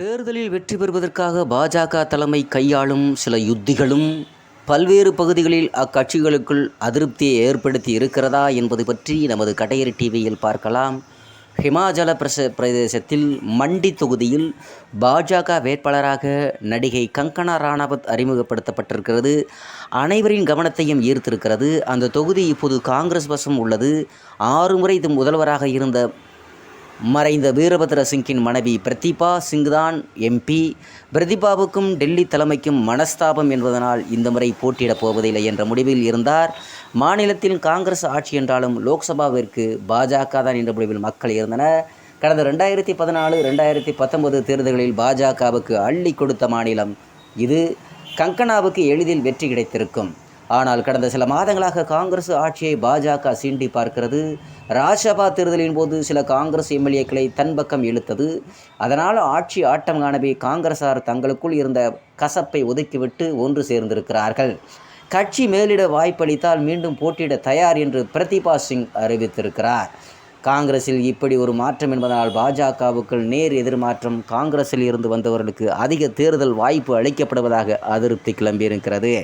தேர்தலில் வெற்றி பெறுவதற்காக பாஜக தலைமை கையாளும் சில யுத்திகளும் பல்வேறு பகுதிகளில் அக்கட்சிகளுக்குள் அதிருப்தியை ஏற்படுத்தி இருக்கிறதா என்பது பற்றி நமது கடையறி டிவியில் பார்க்கலாம். ஹிமாச்சல பிரச பிரதேசத்தில் மண்டி தொகுதியில் பாஜக வேட்பாளராக நடிகை கங்கனா ராணாவத் அறிமுகப்படுத்தப்பட்டிருக்கிறது. அனைவரின் கவனத்தையும் ஈர்த்திருக்கிறது. அந்த தொகுதி இப்போது காங்கிரஸ் வசம் உள்ளது. ஆறு முறை இது முதல்வராக இருந்த மறைந்த வீரபத்ர சிங்கின் மனைவி பிரதீபா சிங் தான் எம்பி பிரதீபாவுக்கும் டெல்லி தலைமைக்கும் மனஸ்தாபம் என்பதனால் இந்த முறை போட்டியிடப் போவதில்லை என்ற முடிவில் இருந்தார். மாநிலத்தில் காங்கிரஸ் ஆட்சி என்றாலும் லோக்சபாவிற்கு பாஜக தான் என்ற முடிவில் மக்கள் இருந்தனர். கடந்த ரெண்டாயிரத்தி பதினாலு ரெண்டாயிரத்தி பத்தொன்பது தேர்தல்களில் பாஜகவுக்கு அள்ளி கொடுத்த மாநிலம் இது. கங்கனாவுக்கு எளிதில் வெற்றி கிடைத்திருக்கும். ஆனால் கடந்த சில மாதங்களாக காங்கிரஸ் ஆட்சியை பாஜக சீண்டி பார்க்கிறது. ராஜ்சபா தேர்தலின் போது சில காங்கிரஸ் எம்எல்ஏக்களை தன் பக்கம் இழுத்தது. அதனால் ஆட்சி ஆட்டம் காணவே காங்கிரசார் தங்களுக்குள் இருந்த கசப்பை ஒதுக்கிவிட்டு ஒன்று சேர்ந்திருக்கிறார்கள். கட்சி மேலிட வாய்ப்பளித்தால் மீண்டும் போட்டியிட தயார் என்று பிரதீபா சிங் அறிவித்திருக்கிறார். காங்கிரஸில் இப்படி ஒரு மாற்றம் என்பதனால் பாஜகவுக்குள் நேர் எதிர்மாற்றம் காங்கிரஸில் இருந்து வந்தவர்களுக்கு அதிக தேர்தல் வாய்ப்பு அளிக்கப்படுவதாக அதிருப்தி கிளம்பியிருக்கிறது.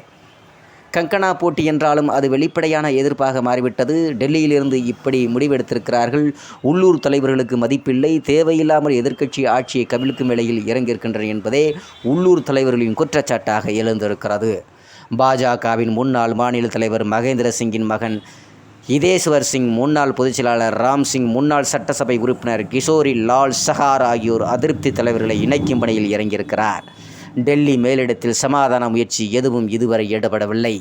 கங்கனா போட்டி என்றாலும் அது வெளிப்படையான எதிர்ப்பாக மாறிவிட்டது. டெல்லியிலிருந்து இப்படி முடிவெடுத்திருக்கிறார்கள். உள்ளூர் தலைவர்களுக்கு மதிப்பில்லை. தேவையில்லாமல் எதிர்க்கட்சி ஆட்சியை கவிழ்க்கும் வேளையில் இறங்கியிருக்கின்றன என்பதே உள்ளூர் தலைவர்களின் குற்றச்சாட்டாக எழுந்திருக்கிறது. பாஜகவின் முன்னாள் மாநில தலைவர் மகேந்திர சிங்கின் மகன் இதேஸ்வர் சிங் முன்னாள் பொதுச்செயலாளர் ராம் சிங் முன்னாள் சட்டசபை உறுப்பினர் கிஷோரி லால் சஹார் ஆகியோர் அதிருப்தி தலைவர்களை இணைக்கும் பணியில் இறங்கியிருக்கிறார். டெல்லி மேலிடத்தில் சமாதான முயற்சி எதுவும் இதுவரை ஈடுபடவில்லை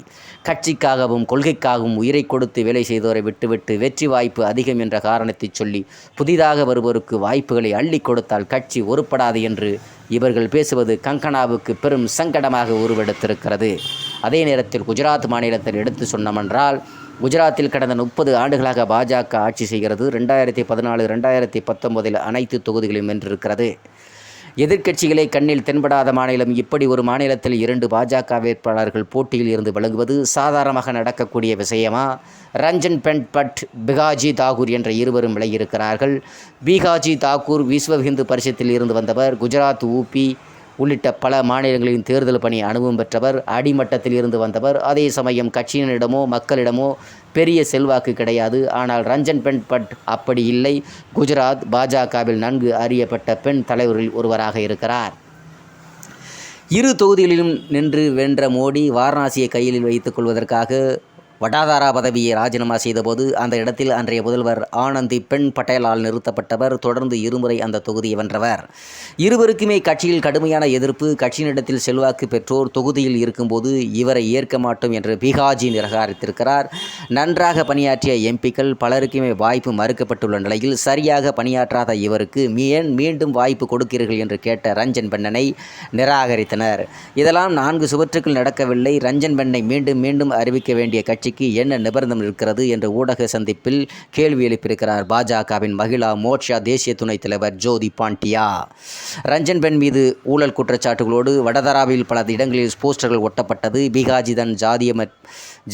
கட்சிக்காகவும் கொள்கைக்காகவும் உயிரை கொடுத்து வேலை செய்தோரை விட்டுவிட்டு வெற்றி வாய்ப்பு அதிகம் என்ற காரணத்தை சொல்லி புதிதாக வருவோருக்கு வாய்ப்புகளை அள்ளி கொடுத்தால் கட்சி ஒருப்படாது என்று இவர்கள் பேசுவது கங்கனாவுக்கு பெரும் சங்கடமாக உருவெடுத்திருக்கிறது. அதே நேரத்தில் குஜராத் மாநிலத்தில் எடுத்து சொன்னமென்றால் குஜராத்தில் கடந்த முப்பது ஆண்டுகளாக பாஜக ஆட்சி செய்கிறது. ரெண்டாயிரத்தி பதினாலு ரெண்டாயிரத்தி பத்தொன்பதில் அனைத்து தொகுதிகளையும் வென்றிருக்கிறது. எதிர்க்கட்சிகளை கண்ணில் தென்படாத மாநிலம் இப்படி ஒரு மாநிலத்தில் இரண்டு பாஜக வேட்பாளர்கள் போட்டியில் இருந்து விளங்குவது சாதாரணமாக நடக்கக்கூடிய விஷயமா? ரஞ்சன் பென் பட் பிகாஜி தாகூர் என்ற இருவரும் விளையிருக்கிறார்கள் பிகாஜி தாகூர் விஸ்வ ஹிந்து பரிஷத்தில் இருந்து வந்தவர் குஜராத் ஊபி உள்ளிட்ட பல மாநிலங்களின் தேர்தல் பணி அனுபவம் பெற்றவர் அடிமட்டத்தில் இருந்து வந்தவர். அதே சமயம் கட்சியினரிடமோ மக்களிடமோ பெரிய செல்வாக்கு கிடையாது. ஆனால் ரஞ்சன் பெண் பட் அப்படி இல்லை. குஜராத் பாஜகவில் நன்கு அறியப்பட்ட பெண் தலைவர்களில் ஒருவராக இருக்கிறார். இரு தொகுதிகளிலும் நின்று வென்ற மோடி வாரணாசியை கையில் வைத்துக் கொள்வதற்காக வடாதாரா பதவியை ராஜினாமா செய்தபோது அந்த இடத்தில் அன்றைய முதல்வர் ஆனந்தி பெண் பட்டேலால் நிறுத்தப்பட்டவர். தொடர்ந்து இருமுறை அந்த தொகுதியை வென்றவர். இருவருக்குமே கட்சியில் கடுமையான எதிர்ப்பு கட்சியினிடத்தில் செல்வாக்கு பெற்றோர் தொகுதியில் இருக்கும்போது இவரை ஏற்க மாட்டோம் என்று பிகாஜி நிராகரித்திருக்கிறார். நன்றாக பணியாற்றிய எம்பிக்கள் பலருக்குமே வாய்ப்பு மறுக்கப்பட்டுள்ள நிலையில் சரியாக பணியாற்றாத இவருக்கு ஏன் மீண்டும் வாய்ப்பு கொடுக்கிறீர்கள் என்று கேட்ட ரஞ்சன் பெண்ணனை நிராகரித்தனர். இதெல்லாம் நான்கு சுவற்றுக்குள் நடக்கவில்லை. ரஞ்சன் பெண்ணை மீண்டும் மீண்டும் அறிவிக்க வேண்டிய கட்சி ஆட்சிக்கு என்ன நிபந்தனை இருக்கிறது என்ற ஊடக சந்திப்பில் கேள்வி எழுப்பியிருக்கிறார் பாஜகவின் மகிழா மோட்சா தேசிய துணைத் தலைவர் ஜோதி பாண்டியா. ரஞ்சன் பெண் மீது ஊழல் குற்றச்சாட்டுகளோடு வடதராவில் பல இடங்களில் போஸ்டர்கள் ஒட்டப்பட்டது. பிகாஜி தன் ஜாதிய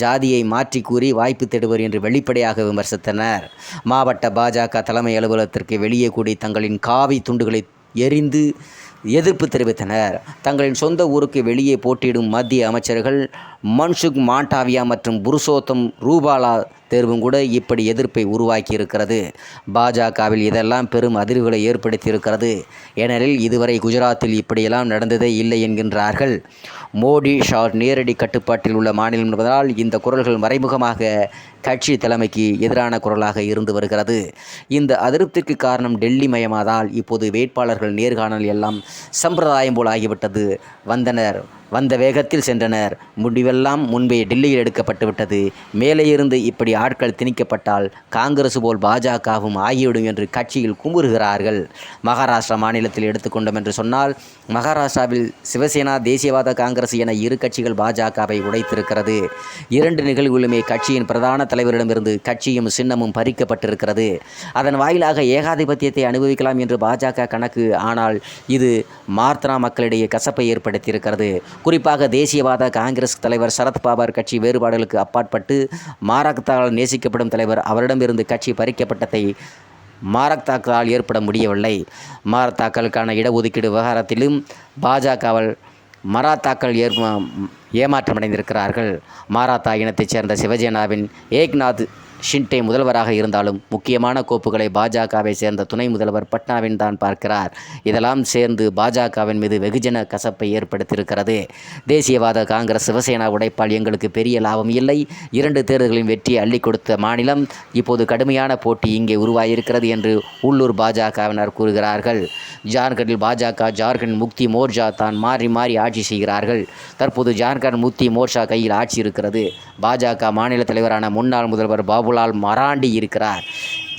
ஜாதியை மாற்றி கூறி வாய்ப்பு தேடுவர் என்று வெளிப்படையாக விமர்சித்தனர். மாவட்ட பாஜக தலைமை அலுவலகத்திற்கு வெளியே கூடி தங்களின் காவி துண்டுகளை எரிந்து எதிர்ப்பு தெரிவித்தனர். தங்களின் சொந்த ஊருக்கு வெளியே போட்டியிடும் மத்திய அமைச்சர்கள் மன்சுக் மாண்டாவியா மற்றும் புருஷோத்தம் ரூபாலா தேர்வும் கூட இப்படி எதிர்ப்பை உருவாக்கி இருக்கிறது பாஜகவில் இதெல்லாம் பெரும் அதிர்வுகளை ஏற்படுத்தி இருக்கிறது ஏனெனில் இதுவரை குஜராத்தில் இப்படியெல்லாம் நடந்ததே இல்லை என்கின்றார்கள். மோடி ஷா நேரடி கட்டுப்பாட்டில் உள்ள மாநிலம் என்பதால் இந்த குரல்கள் மறைமுகமாக கட்சி தலைமைக்கு எதிரான குரலாக இருந்து வருகிறது. இந்த அதிருப்திக்கு காரணம் டெல்லி மயமாதால். இப்போது வேட்பாளர்கள் நேர்காணல் எல்லாம் சம்பிரதாயம் போல் ஆகிவிட்டது. வந்தனர். வந்த வேகத்தில் சென்றனர். முடிவெல்லாம் முன்பே டெல்லியில் எடுக்கப்பட்டுவிட்டது. மேலே இருந்து இப்படி ஆட்கள் திணிக்கப்பட்டால் காங்கிரஸ் போல் பாஜகவும் ஆகிவிடும் என்று கட்சியில் குமுறுகிறார்கள். மகாராஷ்டிரா மாநிலத்தில் எடுத்துக்கொண்டோம் என்று சொன்னால் மகாராஷ்டிராவில் சிவசேனா தேசியவாத காங்கிரஸ் என இரு கட்சிகள் பாஜகவை உடைத்திருக்கிறது. இரண்டு நிகழ்வுகளுமே கட்சியின் பிரதான தலைவரிடமிருந்து கட்சியும் சின்னமும் பறிக்கப்பட்டிருக்கிறது. அதன் வாயிலாக ஏகாதிபத்தியத்தை அனுபவிக்கலாம் என்று பாஜக கணக்கு. ஆனால் இது மார்த்தனா மக்களிடையே கசப்பை ஏற்படுத்தியிருக்கிறது. குறிப்பாக தேசியவாத காங்கிரஸ் தலைவர் சரத்பவார் கட்சி வேறுபாடுகளுக்கு அப்பாற்பட்டு மாரக்தாவால் நேசிக்கப்படும் தலைவர் அவரிடமிருந்து கட்சி பறிக்கப்பட்டதை மாரக்தாக்களால் ஏற்பட முடியவில்லை. மாரத்தாக்களுக்கான இடஒதுக்கீடு விவகாரத்திலும் பாஜகவால் மராத்தாக்கள் ஏற்ப ஏமாற்றமடைந்திருக்கிறார்கள். மாராத்தா இனத்தைச் சேர்ந்த சிவஜேனாவின் ஏக்நாத் ஷிண்டே முதல்வராக இருந்தாலும் முக்கியமான கோப்புகளை பாஜகவை சேர்ந்த துணை முதல்வர் பட்னாவின் தான் பார்க்கிறார். இதெல்லாம் சேர்ந்து பாஜகவின் மீது வெகுஜன கசப்பை ஏற்படுத்தியிருக்கிறது. தேசியவாத காங்கிரஸ் சிவசேனா உடைப்பால் எங்களுக்கு பெரிய லாபம் இல்லை. இரண்டு தேர்தல்களின் வெற்றியை அள்ளி கொடுத்த மாநிலம் இப்போது கடுமையான போட்டி இங்கே உருவாகியிருக்கிறது என்று உள்ளூர் பாஜகவினர் கூறுகிறார்கள். ஜார்க்கண்டில் பாஜக ஜார்க்கண்ட் முக்தி மோர்ஜா தான் மாறி மாறி ஆட்சி செய்கிறார்கள். தற்போது ஜார்க்கண்ட் முக்தி மோர்ஷா கையில் ஆட்சி இருக்கிறது. பாஜக மாநில தலைவரான முன்னாள் முதல்வர் பாபுலால் மராண்டி இருக்கிறார்.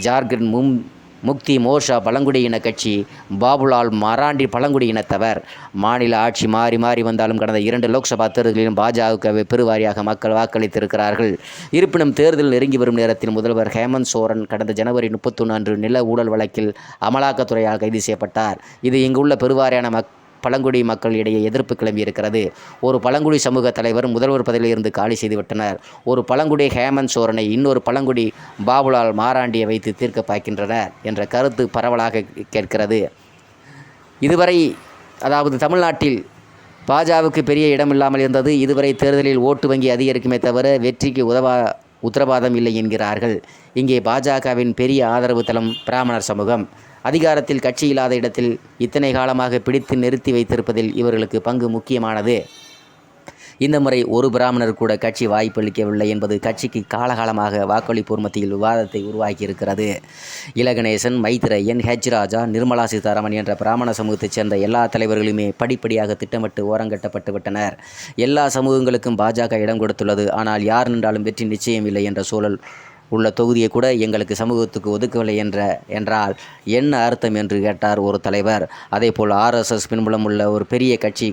ஜார்க்கண்ட் மும் முக்தி மோர்ஷா பழங்குடியின கட்சி பாபுலால் மராண்டி பழங்குடி இனத்தவர் மாநில ஆட்சி மாறி மாறி வந்தாலும் கடந்த இரண்டு லோக்சபா தேர்தலிலும் பாஜகவை பெருவாரியாக மக்கள் வாக்களித்திருக்கிறார்கள். இருப்பினும் தேர்தல் நெருங்கி வரும் நேரத்தில் முதல்வர் ஹேமந்த் சோரன் கடந்த ஜனவரி முப்பத்தொன்று அன்று நில ஊழல் வழக்கில் அமலாக்கத்துறையால் கைது செய்யப்பட்டார். இது இங்குள்ள பெருவாரியான மக் பழங்குடி மக்கள் இடையே எதிர்ப்பு கிளம்பியிருக்கிறது. ஒரு பழங்குடி சமூக தலைவர் முதல்வர் பதவியிலிருந்து காலி செய்துவிட்டனர் ஒரு பழங்குடி ஹேமந்த் சோரனை இன்னொரு பழங்குடி பாபுலால் மாராண்டியை வைத்து தீர்க்க பார்க்கின்றனர் என்ற கருத்து பரவலாக கேட்கிறது. இதுவரை அதாவது தமிழ்நாட்டில் பாஜகவுக்கு பெரிய இடமில்லாமல் இருந்தது. இதுவரை தேர்தலில் ஓட்டு வங்கி அதிகரிக்குமே தவிர வெற்றிக்கு உதவா உத்தரவாதம் இல்லை என்கிறார்கள். இங்கே பாஜகவின் பெரிய ஆதரவு தளம் பிராமணர் சமூகம். அதிகாரத்தில் கட்சி இல்லாத இடத்தில் இத்தனை காலமாக பிடித்து நிறுத்தி வைத்திருப்பதில் இவர்களுக்கு பங்கு முக்கியமானது. இந்த முறை ஒரு பிராமணர் கூட கட்சி வாய்ப்பளிக்கவில்லை என்பது கட்சிக்கு காலகாலமாக வாக்களிப்போர் மத்தியில் விவாதத்தை உருவாக்கியிருக்கிறது. இலகணேசன் மைத்ரேயன் ஹெச். ராஜா நிர்மலா சீதாராமன் என்ற பிராமண சமூகத்தைச் சேர்ந்த எல்லா தலைவர்களுமே படிப்படியாக திட்டமிட்டு ஓரங்கட்டப்பட்டு விட்டனர். எல்லா சமூகங்களுக்கும் பாஜக இடம் கொடுத்துள்ளது. ஆனால் யார் நின்றாலும் வெற்றி நிச்சயம் இல்லை என்ற சூழல் உள்ள தொகுதியை கூட எங்களுக்கு சமூகத்துக்கு ஒதுக்கவில்லை என்ற என்றால் என்ன அர்த்தம் என்று கேட்டார் ஒரு தலைவர். அதே போல் ஆர்எஸ்எஸ் பின்புலம் உள்ள ஒரு பெரிய கட்சி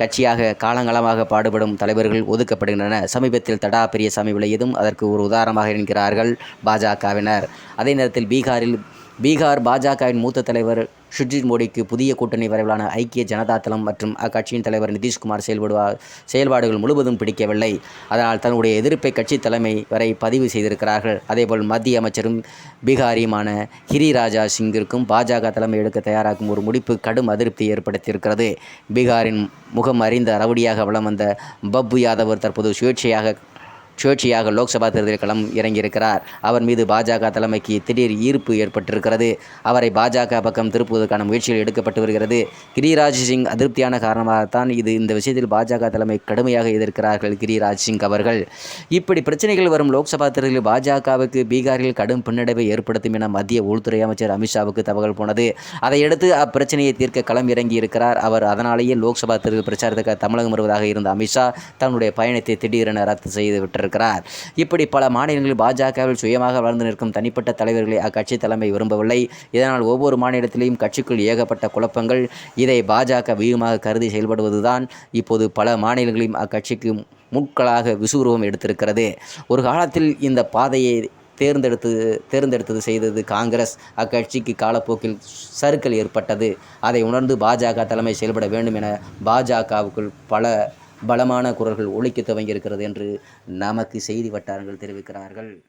கட்சியாக காலங்காலமாக பாடுபடும் தலைவர்கள் ஒதுக்கப்படுகின்றன. சமீபத்தில் தடா பெரியசாமி விளையதும் அதற்கு ஒரு உதாரணமாக என்கிறார்கள் பாஜகவினர். அதே நேரத்தில் பீகாரில் பீகார் பாஜகவின் மூத்த தலைவர் சுர்ஜித் மோடிக்கு புதிய கூட்டணி வரைவிலான ஐக்கிய ஜனதா தளம் மற்றும் அக்கட்சியின் தலைவர் நிதிஷ்குமார் செயல்படுவார் செயல்பாடுகள் முழுவதும் பிடிக்கவில்லை. அதனால் தன்னுடைய எதிர்ப்பை கட்சி தலைமை வரை பதிவு செய்திருக்கிறார்கள். அதேபோல் மத்திய அமைச்சரும் பீகாரியுமான ஹிரிராஜா சிங்கிற்கும் பாஜக தலைமை எடுக்க தயாராகும் ஒரு முடிப்பு கடும் அதிருப்தி ஏற்படுத்தியிருக்கிறது. பீகாரின் முகம் அறிந்த ரவுடியாக வளம் வந்த பப்பு யாதவர் தற்போது சுயேட்சையாக சுழற்சியாக லோக்சபா தேர்தலில் களம் இறங்கியிருக்கிறார். அவர் மீது பாஜக தலைமைக்கு திடீர் ஈர்ப்பு ஏற்பட்டிருக்கிறது. அவரை பாஜக பக்கம் திருப்புவதற்கான முயற்சிகள் எடுக்கப்பட்டு வருகிறது. கிரிராஜ் சிங் அதிருப்தியான காரணமாகத்தான் இது இந்த விஷயத்தில் பாஜக தலைமை கடுமையாக எதிர்க்கிறார்கள் கிரிராஜ் சிங் அவர்கள். இப்படி பிரச்சனைகள் வரும் லோக்சபா தேர்தலில் பாஜகவுக்கு பீகாரில் கடும் பின்னடைவை ஏற்படுத்தும் என மத்திய உள்துறை அமைச்சர் அமித்ஷாவுக்கு தகவல் போனது. அதையடுத்து அப்பிரச்சனையை தீர்க்க களம் இறங்கி இருக்கிறார் அவர் அதனாலேயே லோக்சபா தேர்தல் பிரச்சாரத்துக்கு தமிழகம் வருவதாக இருந்த அமித்ஷா தன்னுடைய பயணத்தை திடீரென ரத்து செய்து இருக்கிறார் இப்படி பல மாநிலங்களில் பாஜகவில் சுயமாக வளர்ந்து நிற்கும் தனிப்பட்ட தலைவர்களை அக்கட்சி தலைமை விரும்பவில்லை. இதனால் ஒவ்வொரு மாநிலத்திலேயும் கட்சிக்குள் ஏகப்பட்ட குழப்பங்கள் இதை பாஜக வியூகமாக கருதி செயல்படுவதுதான் இப்போது பல மாநிலங்களையும் அக்கட்சிக்கு முட்களாக விசுவுருவம் எடுத்திருக்கிறது. ஒரு காலத்தில் இந்த பாதையை தேர்ந்தெடுத்து தேர்ந்தெடுத்தது செய்தது காங்கிரஸ். அக்கட்சிக்கு காலப்போக்கில் சறுக்கல் ஏற்பட்டது. அதை உணர்ந்து பாஜக தலைமை செயல்பட வேண்டும் என பாஜகவுக்குள் பல பலமான குரல்கள் ஒழிக்க துவங்கியிருக்கிறது என்று நமக்கு செய்தி வட்டாரங்கள் தெரிவிக்கிறார்கள்.